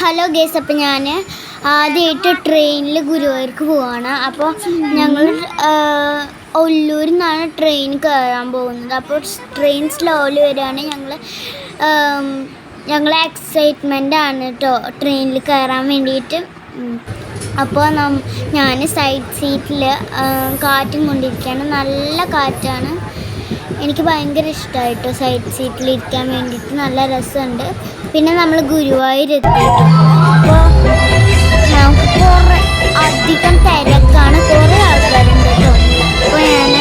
Hello guys അപ്പം ഞാൻ ആദ്യമായിട്ട് ട്രെയിനിൽ ഗുരുവായൂർക്ക് പോവാണ്. അപ്പോൾ ഞങ്ങൾ ഒല്ലൂരിൽ നിന്നാണ് ട്രെയിൻ കയറാൻ പോകുന്നത്. അപ്പോൾ ട്രെയിൻ സ്ലോയിൽ വരികയാണ് ഞങ്ങൾ ഞങ്ങൾ എക്സൈറ്റ്മെന്റ് ആണ് കേട്ടോ ട്രെയിനിൽ കയറാൻ വേണ്ടിയിട്ട്. അപ്പോൾ നം ഞാൻ സൈഡ് സീറ്റിൽ കാറ്റും കൊണ്ടിരിക്കുകയാണ് നല്ല കാറ്റാണ്. എനിക്ക് ഭയങ്കര ഇഷ്ടമായിട്ടോ സൈഡ് സീറ്റിൽ ഇരിക്കാൻ വേണ്ടിയിട്ട്. നല്ല രസമുണ്ട് പിന്നെ നമ്മൾ ഗുരുവായൂർ എത്തി. അപ്പോൾ നമുക്ക് കുറേ അധികം തിരക്കാണ്. കുറേ ആൾക്കാരുണ്ട് കേട്ടോ. അപ്പോൾ ഞാൻ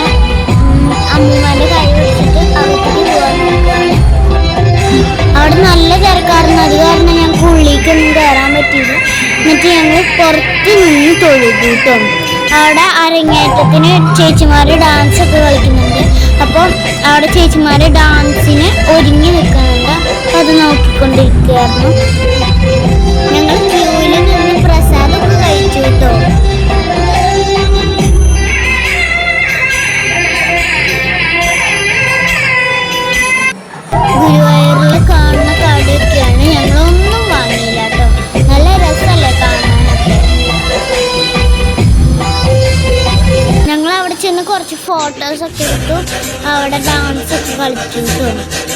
അമ്മൂമ്മേന്റെ കൈ വെച്ചിട്ട് അകത്തേക്ക് പോകാൻ അവിടെ നല്ല തിരക്കായിരുന്നു. അത് കാരണം ഞങ്ങൾക്ക് ഉള്ളിലേക്കൊന്നും കയറാൻ പറ്റിയില്ല. എന്നിട്ട് ഞങ്ങൾ പുറത്ത് നിന്ന് തൊഴുതു അവിടെ അരങ്ങേറ്റത്തിന് ചേച്ചിമാർ ഡാൻസ് ഒക്കെ കളിക്കുന്നുണ്ട്. അപ്പോൾ അവിടെ ചേച്ചിമാർ ഡാൻസിന് ഒരുങ്ങി അത് നോക്കിക്കൊണ്ടിരിക്കുകയായിരുന്നു ഞങ്ങൾ ക്യൂവിൽ നിന്ന് പ്രസാദമൊക്കെ കഴിച്ചു കേട്ടോ. ഗുരുവായൂരിൽ കാണുന്ന ഞങ്ങളൊന്നും വാങ്ങിയില്ല നല്ല രസമല്ലേ കാണാനൊക്കെ. ഞങ്ങൾ അവിടെ ചെന്ന് കുറച്ച് ഫോട്ടോസ് ഒക്കെ എടുത്തു. അവിടെ ഡാൻസ് ഒക്കെ കളിച്ചു കേട്ടോ.